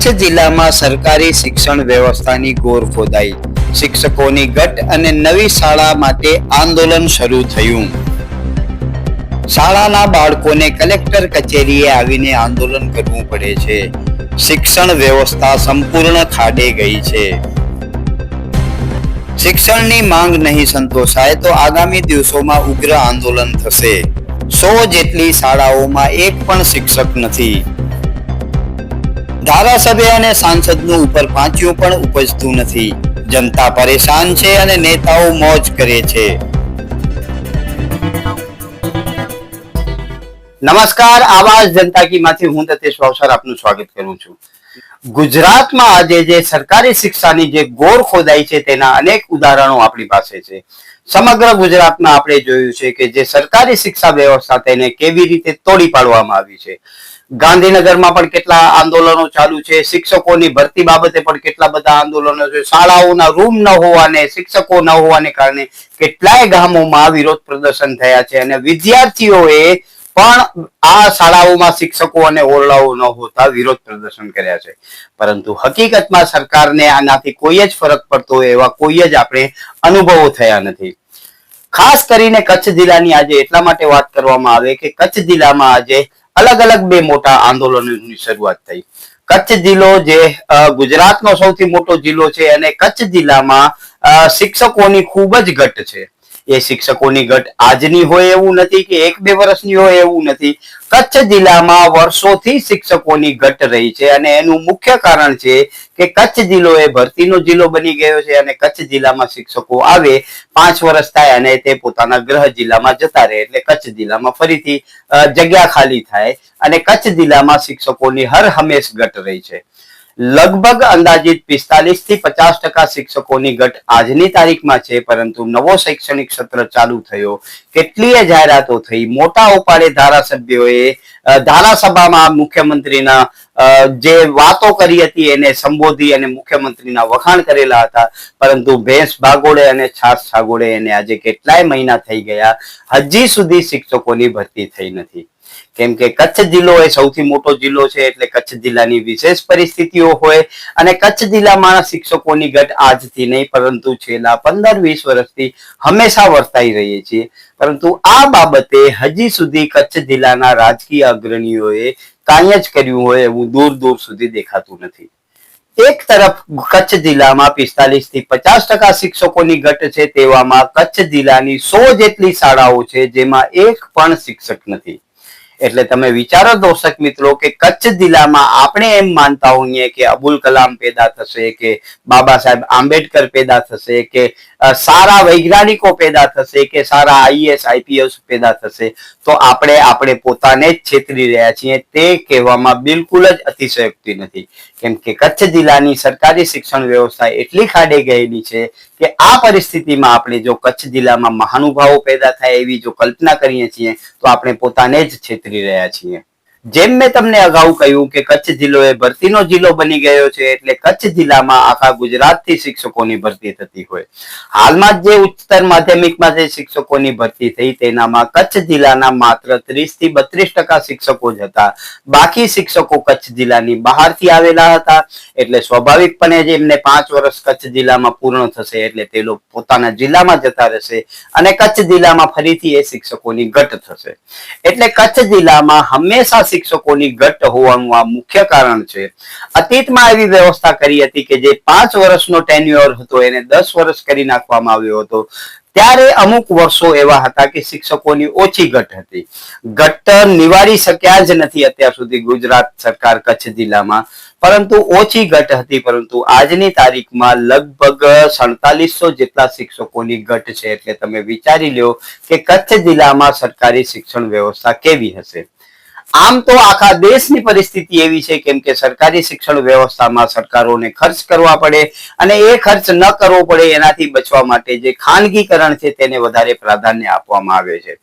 કચ્છ જિલ્લામાં સરકારી શિક્ષણ વ્યવસ્થાની ગોર ખોદાઈ. શિક્ષકોની ગટ અને નવી શાળા માટે આંદોલન શરૂ થયું. શાળાના બાળકોને કલેક્ટર કચેરીએ આવીને આંદોલન કરવું પડે છે. શિક્ષણ વ્યવસ્થા સંપૂર્ણ ખાડે ગઈ છે. શિક્ષણની માંગ નહીં સંતોષાય તો આગામી દિવસોમાં ઉગ્ર આંદોલન થશે. સો જેટલી શાળાઓમાં એક પણ શિક્ષક નથી. ધારાસભ્ય અને સાંસદનું ઉપર પાંચ્યું પણ ઉપજતું નથી. જનતા પરેશાન છે અને નેતાઓ મોજ કરે છે. નમસ્કાર, આવાજ જનતા કી માંથી હું તતેશ વાવસર આપનું સ્વાગત કરું છું. ગુજરાતમાં આજે જે સરકારી શિક્ષાની જે ગોર ખોદાઈ છે તેના અનેક ઉદાહરણો આપણી પાસે છે. સમગ્ર ગુજરાતમાં આપણે જોયું છે કે જે સરકારી શિક્ષા વ્યવસ્થા તેને કેવી રીતે તોડી પાડવામાં આવી છે. ગાંધીનગરમાં પણ કેટલા આંદોલનો ચાલુ છે, શિક્ષકોની ભરતી બાબતે પણ કેટલા બધા આંદોલનો છે, શાળાઓના રૂમ ન હોવાને, શિક્ષકો ન હોવાને કારણે કેટલાય ગામોમાં વિરોધ પ્રદર્શન થયા છે અને વિદ્યાર્થીઓએ પણ આ શાળાઓમાં શિક્ષકો અને ઓરડાઓ ન હોતા વિરોધ પ્રદર્શન કર્યા છે. પરંતુ હકીકતમાં સરકારને આનાથી કોઈ જ ફરક પડતો હોય એવા કોઈ જ આપણે અનુભવો થયા નથી. ખાસ કરીને કચ્છ જિલ્લાની આજે એટલા માટે વાત કરવામાં આવે કે કચ્છ જિલ્લામાં આજે અલગ અલગ બે મોટા આંદોલનોની શરૂઆત થઈ. કચ્છ જિલ્લો જે ગુજરાતનો સૌથી મોટો જિલ્લો છે, અને કચ્છ જિલ્લામાં શિક્ષકોની ખૂબ જ ઘટ છે. એ શિક્ષકોની ઘટ આજની હોય એવું નથી કે એક બે વર્ષની હોય એવું નથી. કચ્છ જિલ્લામાં વર્ષોથી શિક્ષકોની ઘટ રહી છે અને એનું મુખ્ય કારણ છે કે કચ્છ જિલ્લો એ ભરતીનો જિલ્લો બની ગયો છે અને કચ્છ જિલ્લામાં શિક્ષકો આવે, પાંચ વર્ષ થાય અને તે પોતાના ગ્રહ જિલ્લામાં જતા રહે એટલે કચ્છ જિલ્લામાં ફરીથી જગ્યા ખાલી થાય અને કચ્છ જિલ્લામાં શિક્ષકોની હર હંમેશ ઘટ રહી છે. લગભગ અંદાજિત પિસ્તાલીસથી પચાસ ટકા શિક્ષકોની ઘટ આજની તારીખમાં છે, પરંતુ નવો શૈક્ષણિક સત્ર ચાલુ થયો. કેટલીય જાહેરાતો થઈ. મોટા ઉપાડે ધારાસભ્યોએ ધારાસભામાં મુખ્યમંત્રીના જે વાતો કરી હતી એને સંબોધી અને મુખ્યમંત્રીના વખાણ કરેલા હતા. પરંતુ ભેંસ ભાગોળે અને છાસ છાગોળે એને આજે કેટલાય મહિના થઈ ગયા. હજી સુધી શિક્ષકોની ભરતી થઈ નથી. કેમ કે કચ્છ જિલ્લો એ સૌથી મોટો જિલ્લો છે એટલે કચ્છ જિલ્લાની વિશેષ પરિસ્થિતિઓ હોય અને કચ્છ જિલ્લામાં શિક્ષકોની ઘટ આજથી નહીં, પરંતુ છેલ્લા પંદર, વીસ વર્ષથી હંમેશા વર્તાઈ રહીએ છીએ પરંતુ આ બાબતે હજી સુધી કચ્છ જિલ્લાના રાજકીય અગ્રણીઓએ કાંઈ જ કર્યું હોય એવું દૂર દૂર સુધી દેખાતું નથી. એક તરફ કચ્છ જિલ્લામાં પિસ્તાલીસથી પચાસ ટકા શિક્ષકોની ઘટ છે, તેવામાં કચ્છ જિલ્લાની સો જેટલી શાળાઓ છે, જેમાં એક પણ શિક્ષક નથી. એટલે તમે વિચારો દર્શક મિત્રો કે કચ્છ જિલ્લામાં આપણે એમ માનતા હોઈએ કે અબુલ કલામ પેદા થશે, કે બાબા સાહેબ આંબેડકર પેદા થશે, કે સારા વૈજ્ઞાનિકો પેદા થશે, કે સારા આઈએસ આઈપીએસ પેદા થશે, તો આપણે આપણે પોતાને જ છેતરી રહ્યા છીએ. તે કહેવામાં બિલકુલ જ અતિશયોક્તિ નથી. કેમ કે કચ્છ જિલ્લાની સરકારી શિક્ષણ વ્યવસ્થા એટલી ખાડે ગયેલી છે કે આ પરિસ્થિતિમાં આપણે જો કચ્છ જિલ્લામાં મહાનુભાવો પેદા થાય એવી જો કલ્પના કરીએ છીએ, તો આપણે પોતાને જ છેતરી રહ્યા છીએ જેમ મેં તમને અગાઉ કહ્યું કે કચ્છ જિલ્લો એ ભરતીનો જિલ્લો બની ગયો છે, એટલે કચ્છ જિલ્લામાં આખા ગુજરાતથી શિક્ષકોની ભરતી થતી હોય. હાલમાં જે ઉચ્ચતર માધ્યમિકમાં જે શિક્ષકોની ભરતી થઈ, તેનામાં કચ્છ જિલ્લાના માત્ર ત્રીસથી બત્રીસ શિક્ષકો જ હતા. બાકી શિક્ષકો કચ્છ જિલ્લાની બહારથી આવેલા હતા, એટલે સ્વાભાવિકપણે જ એમને પાંચ વર્ષ કચ્છ જિલ્લામાં પૂર્ણ થશે, એટલે તે લોકો પોતાના જિલ્લામાં જતા રહેશે અને કચ્છ જિલ્લામાં ફરીથી એ શિક્ષકોની ઘટ થશે. એટલે કચ્છ જિલ્લામાં હંમેશા શિક્ષકોની ઘટ હોવાનું આ મુખ્ય કારણ છે. અતીતમાં એવી વ્યવસ્થા કરી હતી કે જે પાંચ વર્ષનો ટેન્યુઅર હતો, એને દસ વર્ષ કરી નાખવામાં આવ્યો હતો. ત્યારે અમુક વર્ષો એવા હતા કે શિક્ષકોની ઓછી ઘટ હતી. ઘટ નિવારી શક્યા જ નથી અત્યાર સુધી ગુજરાત સરકાર કચ્છ જિલ્લામાં. પરંતુ ઓછી ઘટ હતી, પરંતુ આજની તારીખમાં લગભગ સડતાલીસો જેટલા શિક્ષકોની ઘટ છે. એટલે તમે વિચારી લ્યો કે કચ્છ જિલ્લામાં સરકારી શિક્ષણ વ્યવસ્થા કેવી હશે? આમ તો આખા દેશની પરિસ્થિતિ એવી છે કેમ કે સરકારી શિક્ષણ વ્યવસ્થામાં સરકારોને ખર્ચ કરવા પડે અને એ ખર્ચ ન કરવો પડે એનાથી બચવા માટે જે ખાનગીકરણ છે તેને વધારે પ્રાધાન્ય આપવામાં આવે છે.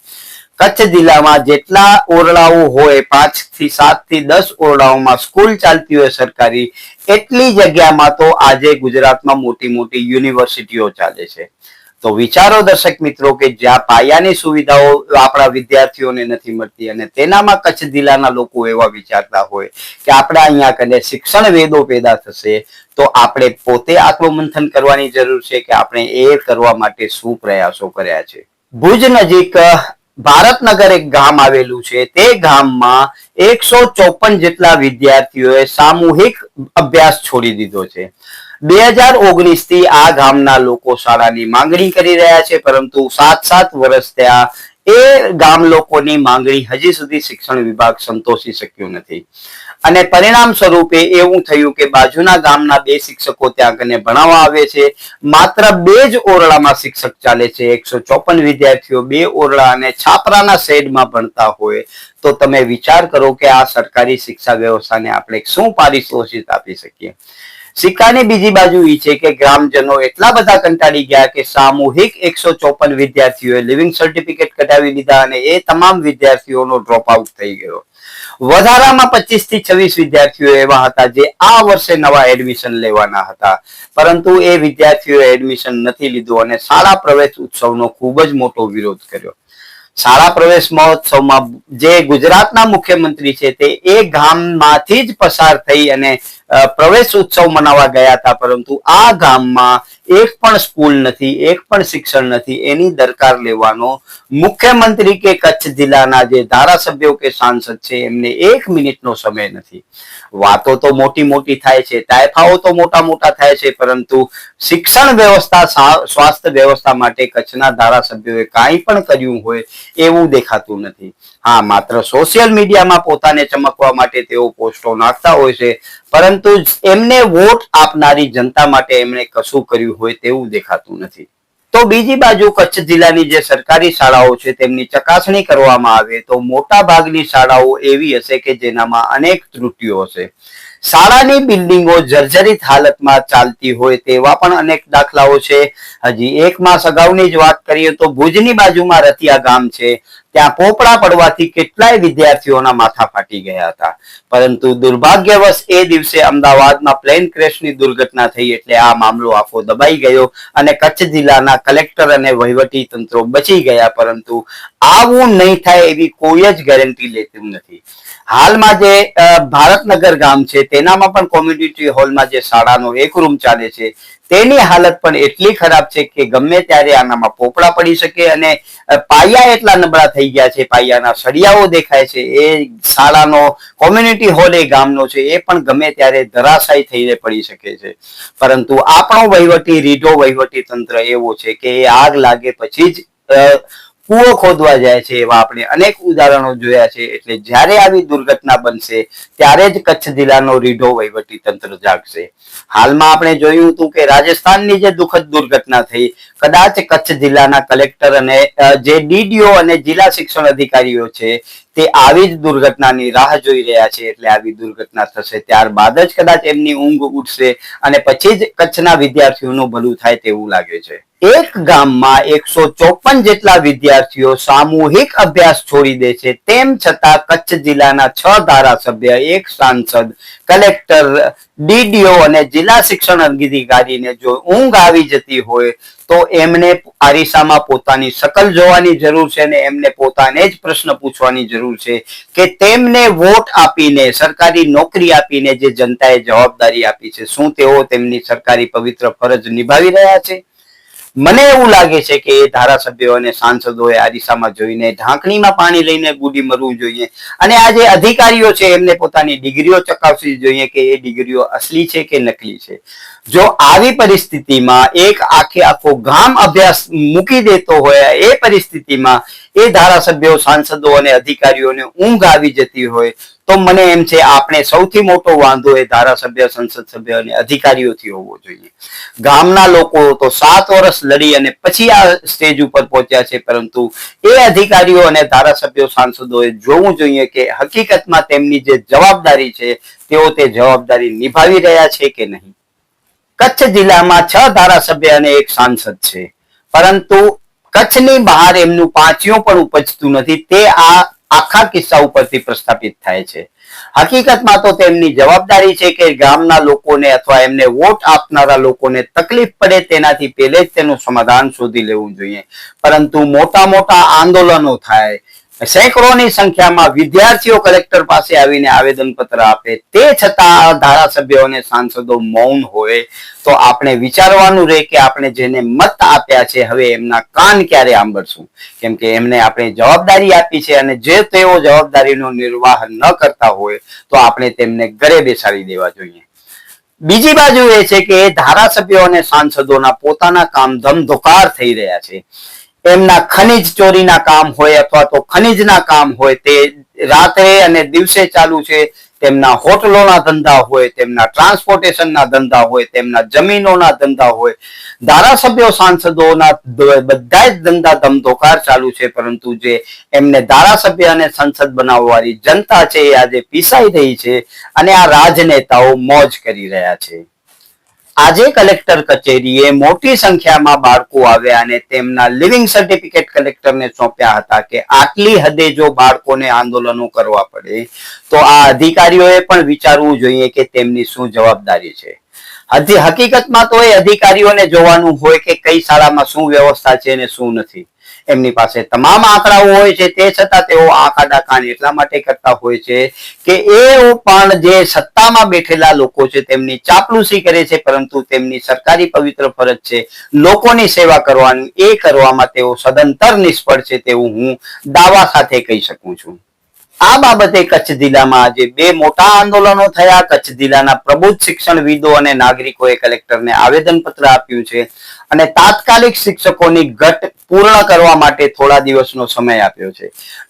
કચ્છ જિલ્લામાં જેટલા ઓરડાઓ હોય પાંચથી સાતથી દસ ઓરડાઓમાં સ્કૂલ ચાલતી હોય સરકારી, એટલી જગ્યામાં તો આજે ગુજરાતમાં મોટી મોટી યુનિવર્સિટીઓ ચાલે છે. તો વિચારો દર્શક મિત્રો કે જ્યાં પાયાની સુવિધાઓ આપણા વિદ્યાર્થીઓને નથી મળતી અને તેનામાં કચ્છ જિલ્લાના લોકો એવા વિચારતા હોય કે આપણે અહીંયા કને શિક્ષણ વેદો પેદા થશે, તો આપણે પોતે આત્મમંથન કરવાની જરૂર છે કે આપણે એ કરવા માટે શું પ્રયાસો કર્યા છે. ભુજ નજીક ભારતનગર એક ગામ આવેલું છે. તે ગામમાં એકસો ચોપન જેટલા વિદ્યાર્થીઓએ સામૂહિક અભ્યાસ છોડી દીધો છે. બે હજાર ઓગણીસથી આ ગામના લોકો શાળાની માંગણી કરી રહ્યા છે, પરંતુ સાત સાત વર્ષ ત્યાં એ ગામ લોકોની માંગણી હજી સુધી શિક્ષણ વિભાગ સંતોષી શક્યું નથી. અને પરિણામ સ્વરૂપે એવું થયું કે બાજુના ગામના બે શિક્ષકો ત્યાં કને ભણાવવા આવે છે. માત્ર બે જ ઓરડામાં શિક્ષક ચાલે છે. એકસો ચોપન વિદ્યાર્થીઓ બે ઓરડા અને છાપરાના શેડમાં ભણતા હોય. તો તમે વિચાર કરો કે આ સરકારી શિક્ષા વ્યવસ્થાને આપણે શું પારિતોષિક આપી શકીએ? સિક્કાની બીજી બાજુ એ છે કે ગ્રામજનો એટલા બધા કંટાળી ગયા કે સામૂહિક એકસો ચોપન વિદ્યાર્થીઓએ લિવિંગ સર્ટિફિકેટ કઢાવી લીધા અને એ તમામ વિદ્યાર્થીઓનો ડ્રોપ આઉટ થઈ ગયો. વધારામાં પચીસથી છવ્વીસ વિદ્યાર્થીઓ એવા હતા જે આ વર્ષે નવા એડમિશન લેવાના હતા. પરંતુ એ વિદ્યાર્થીઓએ એડમિશન નથી લીધું અને શાળા પ્રવેશ ઉત્સવનો ખૂબ જ મોટો વિરોધ કર્યો. શાળા પ્રવેશ મહોત્સવમાં જે ગુજરાતના મુખ્યમંત્રી છે તે એ ગામમાંથી જ પસાર થઈ અને પ્રવેશ ઉત્સવ મનાવવા ગયા હતા, પરંતુ આ ગામમાં એક પણ સ્કૂલ નથી, એક પણ શિક્ષણ નથી, એની દરકાર લેવાનો મુખ્યમંત્રી કે કચ્છ જિલ્લાના જે ધારાસભ્યો કે સાંસદ છે, એમને એક મિનિટનો સમય નથી. વાતો તો મોટી મોટી થાય છે, તાયફાઓ તો મોટા મોટા થાય છે, પરંતુ શિક્ષણ વ્યવસ્થા સ્વાસ્થ્ય વ્યવસ્થા માટે કચ્છના ધારાસભ્યોએ કાંઈ પણ કર્યું હોય એવું દેખાતું નથી. હા, માત્ર સોશિયલ મીડિયામાં પોતાને ચમકવા માટે તેઓ પોસ્ટો નાખતા હોય છે પરંતુ એમને વોટ આપનારી જનતા માટે એમણે કશું કર્યું હોય તેવું દેખાતું નથી. તો બીજી બાજુ કચ્છ જિલ્લાની જે સરકારી શાળાઓ છે, તેમની ચકાસણી કરવામાં આવે તો મોટા ભાગની શાળાઓ એવી હશે કે જેનામાં અનેક ત્રુટિઓ હશે. શાળાની બિલ્ડિંગો જર્જરિત હાલતમાં ચાલતી હોય તેવા પણ અનેક દાખલાઓ છે. હજી એક માસ અગાઉની જ વાત કરીએ તો ભુજની બાજુમાં રતિયા ગામ છે. ત્યાં પોપડા પડવાથી કેટલાય વિદ્યાર્થીઓના માથા ફાટી ગયા હતા. પરંતુ દુર્ભાગ્યવશ એ દિવસે અમદાવાદમાં પ્લેન ક્રેશની દુર્ઘટના થઈ એટલે આ મામલો આખો દબાઈ ગયો અને કચ્છ જિલ્લાના કલેક્ટર અને વહીવટી તંત્રો બચી ગયા, પરંતુ આવું નહીં થાય એવી કોઈ જ ગેરંટી લેતું નથી. હાલમાં જે ભારતનગર ગામ છે, તેનામાં પણ કોમ્યુનિટી હોલમાં જે શાળાનો એક રૂમ ચાલે છે તેની હાલત પણ એટલી ખરાબ છે કે ગમે ત્યારે આનામાં પોપડા પડી શકે અને પાયા એટલા નબળા થઈ ગયા છે, પાયાના સળિયાઓ દેખાય છે, એ શાળાનો કોમ્યુનિટી હોલ એ ગામનો છે, એ પણ ગમે ત્યારે ધરાશાય થઈને પડી શકે છે. પરંતુ આપણો વહીવટી, રીઢો વહીવટી તંત્ર એવો છે કે એ આગ લાગે પછી જ કૂવો ખોદવા જાય છે એવા આપણે અનેક ઉદાહરણો જોયા છે. એટલે જ્યારે આવી દુર્ઘટના બનશે, ત્યારે જ કચ્છ જિલ્લાનો રીઢો વહીવટી તંત્ર જાગશે. હાલમાં આપણે જોયું હતું કે રાજસ્થાનની જે દુઃખદ દુર્ઘટના થઈ, કદાચ કચ્છ જિલ્લાના કલેક્ટર અને જે ડીડીઓ અને જિલ્લા શિક્ષણ અધિકારીઓ છે, તે આવી જ દુર્ઘટનાની રાહ જોઈ રહ્યા છે. એટલે આવી દુર્ઘટના થશે ત્યારબાદ જ કદાચ એમની ઊંઘ ઉઠશે અને પછી જ કચ્છના વિદ્યાર્થીઓનું ભલું થાય તેવું લાગે છે. એક ગામમાં એકસો ચોપન જેટલા વિદ્યાર્થીઓ સામૂહિક અભ્યાસ છોડી દે છે. તેમ છતાં કચ્છ જિલ્લાના છ ધારાસભ્ય, એક સાંસદ, કલેક્ટર, ડીડીઓ અને જિલ્લા શિક્ષણ અધિકારીને જો ઊંઘ આવી જતી હોય તો એમને આરીસામાં પોતાની શકલ જોવાની જરૂર છે અને એમને પોતાને જ પ્રશ્ન પૂછવાની જરૂર છે કે તેમને વોટ આપીને, સરકારી નોકરી આપીને જે જનતાએ જવાબદારી આપી છે, શું તેઓ તેમની સરકારી પવિત્ર ફરજ નિભાવી રહ્યા છે? મને એવું લાગે છે કે ધારાસભ્યો અને સાંસદોએ આ દિશામાં જોઈને ઢાંકણીમાં પાણી લઈને બુડી મરવું જોઈએ. અને આ જે અધિકારીઓ છે, એમને પોતાની ડિગ્રીઓ ચકાસવી જોઈએ કે એ ડિગ્રીઓ અસલી છે કે નકલી છે. જો આવી પરિસ્થિતિમાં એક આખે આખો ગામ અભ્યાસ મૂકી દેતો હોય, એ પરિસ્થિતિમાં એ ધારાસભ્યો, સાંસદો અને અધિકારીઓને ઊંઘ આવી જતી હોય તો મને એમ છે આપણે સૌથી મોટો વાંધો એ ધારાસભ્ય, સંસદ સભ્ય અને અધિકારીઓથી હોવો જોઈએ. ગામના લોકો તો સાત વર્ષ લડી અને પછી આ સ્ટેજ ઉપર પહોંચ્યા છે, પરંતુ એ અધિકારીઓ અને ધારાસભ્યો, સાંસદોએ જોવું જોઈએ કે હકીકતમાં તેમની જે જવાબદારી છે, તેઓ તે જવાબદારી નિભાવી રહ્યા છે કે નહીં. કચ્છ જિલ્લામાં છ ધારાસભ્ય અને એક સાંસદ છે, પરંતુ કચ્છની બહાર એમનું પાંચિયું પણ ઉપજતું નથી. તે આ આખા કિસ્સા ઉપરથી પ્રસ્થાપિત થાય છે. હકીકતમાં તો તેમની જવાબદારી છે કે ગામના લોકોને અથવા એમને વોટ આપનારા લોકોને તકલીફ પડે તેનાથી પહેલે જ તેનું સમાધાન શોધી લેવું જોઈએ. પરંતુ મોટા મોટા આંદોલનો થાય. સેંકડોની સંખ્યામાં વિદ્યાર્થીઓ કલેક્ટર પાસે આવીને આવેદન પત્ર આપે. તે છતાં ધારાસભ્યો અને સાંસદો મૌન હોય તો આપણે વિચારવાનું રહે કે આપણે જેને મત આપ્યા છે, હવે એમના કાન ક્યારે આંબરશું? કેમ કે એમને આપણે જવાબદારી આપી છે અને જે તેઓ જવાબદારીનો નિર્વાહ ન કરતા હોય તો આપણે તેમને ઘરે બેસાડી દેવા જોઈએ. બીજી બાજુ એ છે કે ધારાસભ્યો અને સાંસદોના પોતાના કામ ધમધોકાર થઈ રહ્યા છે. એમના ખનિજ ચોરીના કામ હોય અથવા તો ખનિજના કામ હોય તે રાત્રે અને દિવસે ચાલુ છે, તેમના હોટલોના ધંધા હોય, તેમના ટ્રાન્સપોર્ટેશનના ધંધા હોય, તેમના જમીનોના ધંધા હોય, ધારાસભ્યો, સાંસદોના બધા જ ધંધા ધમધોકાર ચાલુ છે, પરંતુ જે એમને ધારાસભ્ય અને સંસદ બનાવવાની જનતા છે એ આજે પીસાઈ રહી છે અને આ રાજનેતાઓ મોજ કરી રહ્યા છે. આજે કલેક્ટર કચેરીએ મોટી સંખ્યામાં બાળકો આવ્યા અને તેમના લિવિંગ સર્ટિફિકેટ કલેક્ટરને સોંપ્યા હતા કે આટલી હદે જો બાળકોને આંદોલનો કરવા પડે, તો આ અધિકારીઓએ પણ વિચારવું જોઈએ કે તેમની શું જવાબદારી છે. હકીકતમાં તો એ અધિકારીઓને જોવાનું હોય કે કઈ શાળામાં શું વ્યવસ્થા છે અને શું નથી. એમની પાસે તમામ આંકડાઓ હોય છે. તે છતાં તેઓ આંખ આડા કાન એટલા માટે કરતા હોય છે કે એ પણ જે સત્તામાં બેઠેલા લોકો છે, તેમની ચાપલુસી કરે છે, પરંતુ તેમની સરકારી પવિત્ર ફરજ છે, લોકોની સેવા કરવાની. એ કરવામાં તેઓ સદંતર નિષ્ફળ છે તેવું હું દાવા સાથે કહી શકું છું. આ બાબતે કચ્છ જિલ્લામાં આજે બે મોટા આંદોલનો થયા. કચ્છ જિલ્લાના પ્રબુદ્ધ શિક્ષણવિદો અને નાગરિકોએ કલેક્ટરને આવેદનપત્ર આપ્યું છે અને તાત્કાલિક શિક્ષકોની ઘટ પૂર્ણ કરવા માટે થોડા દિવસનો સમય આપ્યો છે.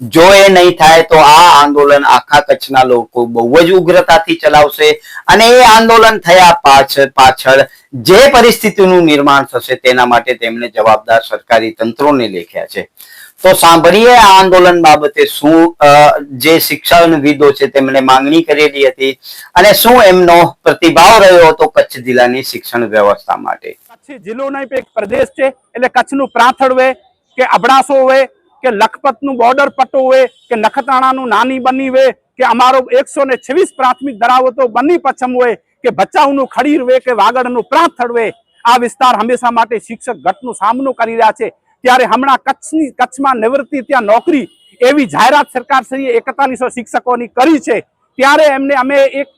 જો એ નહીં થાય તો આ આંદોલન આખા કચ્છના લોકો બહુ જ ઉગ્રતાથી ચલાવશે અને એ આંદોલન થયા પાછળ પાછળ જે પરિસ્થિતિનું નિર્માણ થશે તેના માટે તેમણે જવાબદાર સરકારી તંત્રોને લેખ્યા છે. તો સાંભળીએ આ આંદોલન બાબતે શું જે શિક્ષણવિદો છે તેમણે માંગણી કરેલી હતી અને શું એમનો પ્રતિભાવ રહ્યો હતો કચ્છ જિલ્લાની શિક્ષણ વ્યવસ્થા માટે? કચ્છ જિલ્લો નહીં એક પ્રદેશ છે, એટલે કચ્છનું પ્રાંથળ હોય કે અબડાસો હોય કે લખપતનું બોર્ડર પટ્ટો હોય કે નખત્રાણાનું નાની બની હોય કે અમારો એકસો ને છવ્વીસ પ્રાથમિક ધરાવતો બની પછમ હોય કે ભચાઉનું ખડીર હોય કે વાગડનું પ્રાંથળ હોય, આ વિસ્તાર હંમેશા માટે શિક્ષક ઘટનો સામનો કરી રહ્યા છે. ત્યારે હમણાં કચ્છની કચ્છમાં નિવૃત્તિ ત્યાં નોકરી એવી જાહેરાત સરકારશ્રીએ એકતાલીસો શિક્ષકોની કરી છે. ત્યારે એમને અમે એક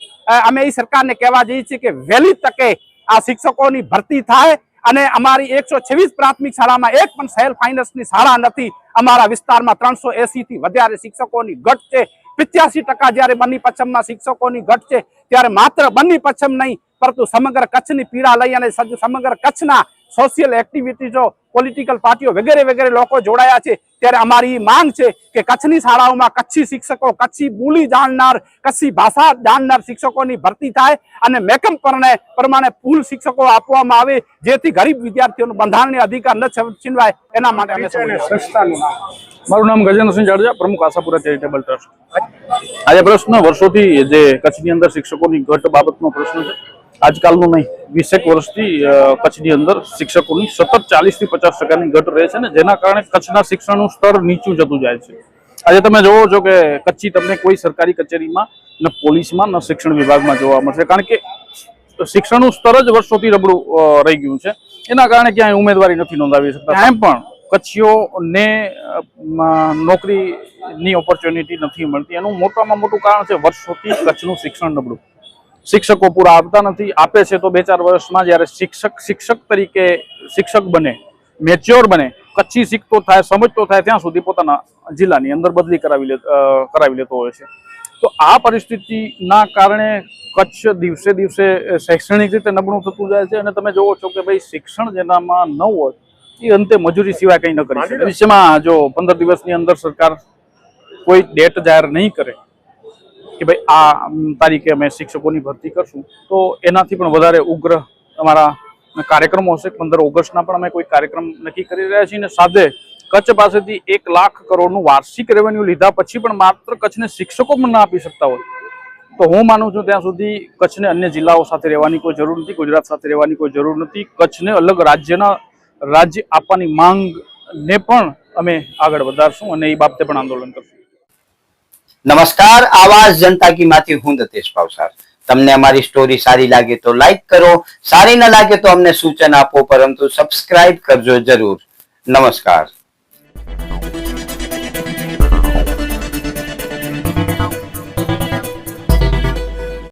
અમે એ સરકારને કહેવા જઈએ છીએ કે વહેલી તકે આ શિક્ષકોની ભરતી થાય અને અમારી એકસો છવ્વીસ પ્રાથમિક શાળામાં એક પણ સેલ્ફ ફાઇનાન્સની શાળા નથી. અમારા વિસ્તારમાં ત્રણસો થી વધારે શિક્ષકોની ઘટ છે. પિત્યાસી ટકા જ્યારે બની પચ્છમમાં શિક્ષકોની ઘટ છે, ત્યારે માત્ર બની પચ્છમ નહીં, પરંતુ સમગ્ર કચ્છની પીડા લઈ અને સમગ્ર કચ્છના સોશિયલ એક્ટિવિટીઝો પોલિટિકલ પાર્ટીઓ વગેરે વગેરે લોકો જોડાયા છે. ત્યારે અમારી માંગ છે કે કચ્છની શાળાઓમાં કચ્છી શિક્ષકો કચ્છી બોલી જાણનાર કચ્છી ભાષા જાણનાર શિક્ષકોની ભરતી થાય અને મેકમ પરણે પ્રમાણે પૂલ શિક્ષકો આપવામાં આવે જેથી ગરીબ વિદ્યાર્થીઓનું બંધારણીય અધિકાર ન છીનવાય. એના માટે અમે નામ? મારું નામ ગજેન્દ્રસિંહ જાડેજા પ્રમુખ આશાપુરા ચેરિટેબલ ટ્રસ્ટ. આજે પ્રશ્ન વર્ષોથી જે કચ્છની અંદર શિક્ષકોની ઘટ બાબતનો પ્રશ્ન છે. આજકાલનો નહીં. વીસેક વર્ષથી કચ્છની અંદર શિક્ષકોની સતત ચાલીસથી પચાસ ટકાની ઘટ રહે છે ને, જેના કારણે કચ્છના શિક્ષણનું સ્તર નીચું જતું જાય છે. આજે તમે જોવો છો કે કચ્છી તમને કોઈ સરકારી કચેરીમાં, ન પોલીસમાં, ન શિક્ષણ વિભાગમાં જોવા મળશે. કારણ કે શિક્ષણનું સ્તર જ વર્ષોથી રબડું રહી ગયું છે. એના કારણે ક્યાંય ઉમેદવારી નથી નોંધાવી શકતા. એમ પણ કચ્છીઓને નોકરીની ઓપોર્ચ્યુનિટી નથી મળતી. એનું મોટામાં મોટું કારણ છે વર્ષોથી કચ્છનું શિક્ષણ નબળું શિક્ષકો પૂરા આવતા નથી આપે છે તો બે ચાર વર્ષમાં જ્યારે શિક્ષક શિક્ષક તરીકે શિક્ષક બને મેચ્યોર બને કચ્છી શીખતો થાય સમજતો થાય ત્યાં સુધી પોતાના જિલ્લાની અંદર બદલી કરાવી લે કરાવી લેતો હોય છે. તો આ પરિસ્થિતિના કારણે કચ્છ દિવસે દિવસે શૈક્ષણિક રીતે નબળું થતું જાય છે અને તમે જોવો છો કે ભાઈ શિક્ષણ જેનામાં ન હોય એ અંતે મજૂરી સિવાય કંઈ ન કરી શકે. ભવિષ્યમાં જો પંદર દિવસની અંદર સરકાર કોઈ ડેટ જાહેર નહીં કરે કે ભાઈ આ તારીખે અમે શિક્ષકોની ભરતી કરશું. તો એનાથી પણ વધારે ઉગ્ર અમારા કાર્યક્રમો હશે. પંદર ઓગસ્ટના પણ અમે કોઈ કાર્યક્રમ નક્કી કરી રહ્યા છીએ અને સાથે કચ્છ પાસેથી એક લાખ કરોડનું વાર્ષિક રેવન્યુ લીધા પછી પણ માત્ર કચ્છને શિક્ષકો પણ ના આપી શકતા હોય. તો હું માનું છું ત્યાં સુધી કચ્છને અન્ય જિલ્લાઓ સાથે રહેવાની કોઈ જરૂર નથી, ગુજરાત સાથે રહેવાની કોઈ જરૂર નથી. કચ્છને અલગ રાજ્યના રાજ્ય આપવાની માંગને પણ અમે આગળ વધારશું અને એ બાબતે પણ આંદોલન કરશું. નમસ્કાર, આવાજ જનતા કી માંથી હું દતેશ પાવસાર. તમને અમારી સ્ટોરી સારી લાગે તો લાઈક કરો, સારી ન લાગે તો અમને સૂચન આપો, પરંતુ સબસ્ક્રાઇબ કરજો જરૂર. નમસ્કાર.